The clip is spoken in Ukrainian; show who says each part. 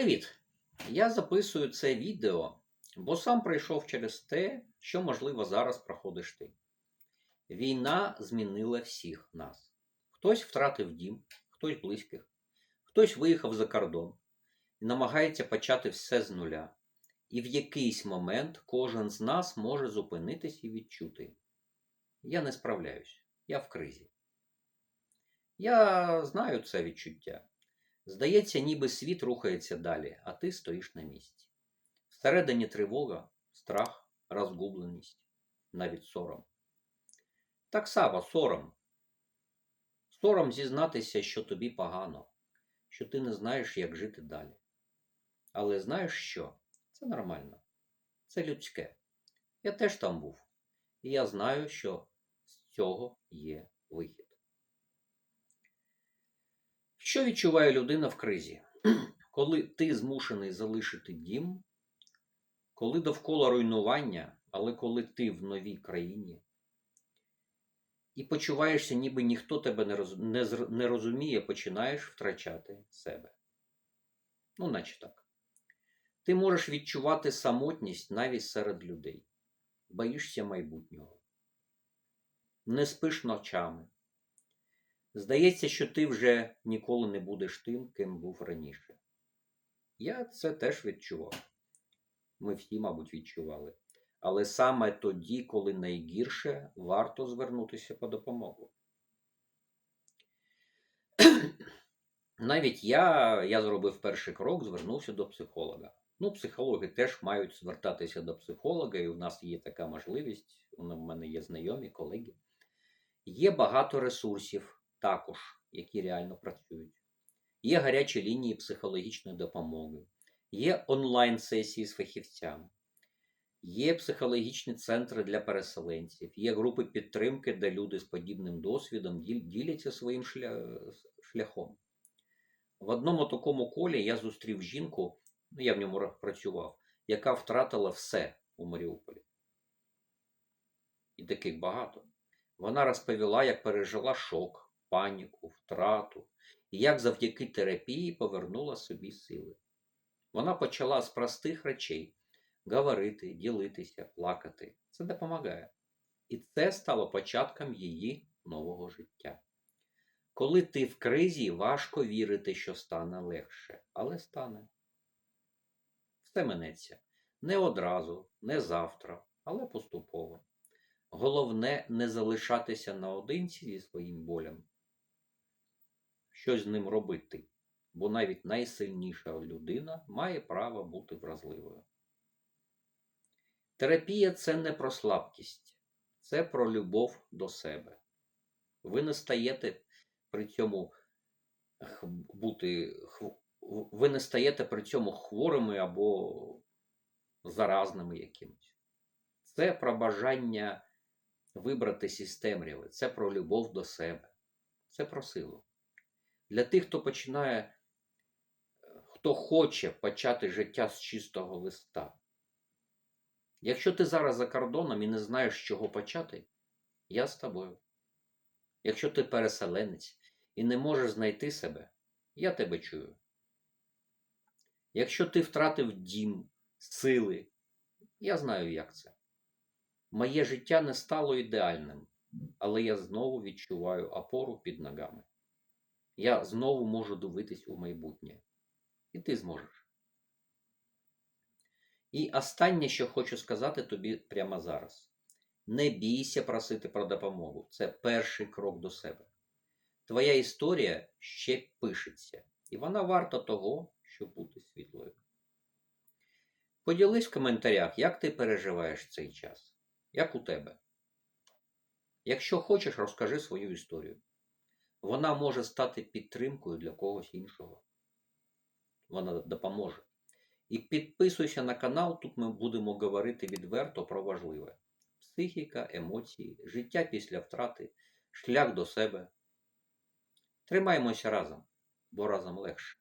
Speaker 1: Привіт! Я записую це відео, бо сам пройшов через те, що, можливо, зараз проходиш ти. Війна змінила всіх нас. Хтось втратив дім, хтось близьких, хтось виїхав за кордон і намагається почати все з нуля. І в якийсь момент кожен з нас може зупинитись і відчути. Я не справляюсь, я в кризі. Я знаю це відчуття. Здається, ніби світ рухається далі, а ти стоїш на місці. Всередині тривога, страх, розгубленість, навіть сором. Так само сором. Сором зізнатися, що тобі погано, що ти не знаєш, як жити далі. Але знаєш що? Це нормально. Це людське. Я теж там був. І я знаю, що з цього є вихід. Що відчуває людина в кризі? Коли ти змушений залишити дім, коли довкола руйнування, але коли ти в новій країні і почуваєшся, ніби ніхто тебе не, розуміє, починаєш втрачати себе. Ну, наче так. Ти можеш відчувати самотність навіть серед людей, боїшся майбутнього, не спиш ночами. Здається, що ти вже ніколи не будеш тим, ким був раніше. Я це теж відчував. Ми всі, мабуть, відчували. Але саме тоді, коли найгірше, варто звернутися по допомогу. Навіть я, я зробив перший крок, звернувся до психолога. Ну, психологи теж мають звертатися до психолога, і у нас є така можливість. У мене є знайомі, колеги. Є багато ресурсів також, які реально працюють. Є гарячі лінії психологічної допомоги, є онлайн-сесії з фахівцями, є психологічні центри для переселенців, є групи підтримки, де люди з подібним досвідом діляться своїм шляхом. В одному такому колі я зустрів жінку, ну я в ньому працював, яка втратила все у Маріуполі. І таких багато. Вона розповіла, як пережила шок, паніку, втрату, і як завдяки терапії повернула собі сили. Вона почала з простих речей говорити, ділитися, плакати. Це допомагає. І це стало початком її нового життя. Коли ти в кризі, важко вірити, що стане легше, але стане. Все минеться. Не одразу, не завтра, але поступово. Головне не залишатися наодинці зі своїм болем. Щось з ним робити, бо навіть найсильніша людина має право бути вразливою. Терапія це не про слабкість, це про любов до себе. Ви не стаєте при цьому бути, ви не стаєте при цьому хворими або заразними якимось. Це про бажання вибратися із темряви, це про любов до себе, це про силу. Для тих, хто починає, хто хоче почати життя з чистого листа. Якщо ти зараз за кордоном і не знаєш, з чого почати, я з тобою. Якщо ти переселенець і не можеш знайти себе, я тебе чую. Якщо ти втратив дім, сили, я знаю, як це. Моє життя не стало ідеальним, але я знову відчуваю опору під ногами. Я знову можу дивитись у майбутнє. І ти зможеш. І останнє, що хочу сказати тобі прямо зараз. Не бійся просити про допомогу. Це перший крок до себе. Твоя історія ще пишеться, і вона варта того, щоб бути світлою. Поділись в коментарях, як ти переживаєш цей час. Як у тебе? Якщо хочеш, розкажи свою історію. Вона може стати підтримкою для когось іншого. Вона допоможе. І підписуйся на канал, тут ми будемо говорити відверто про важливе: психіка, емоції, життя після втрати, шлях до себе. Тримаймося разом, бо разом легше.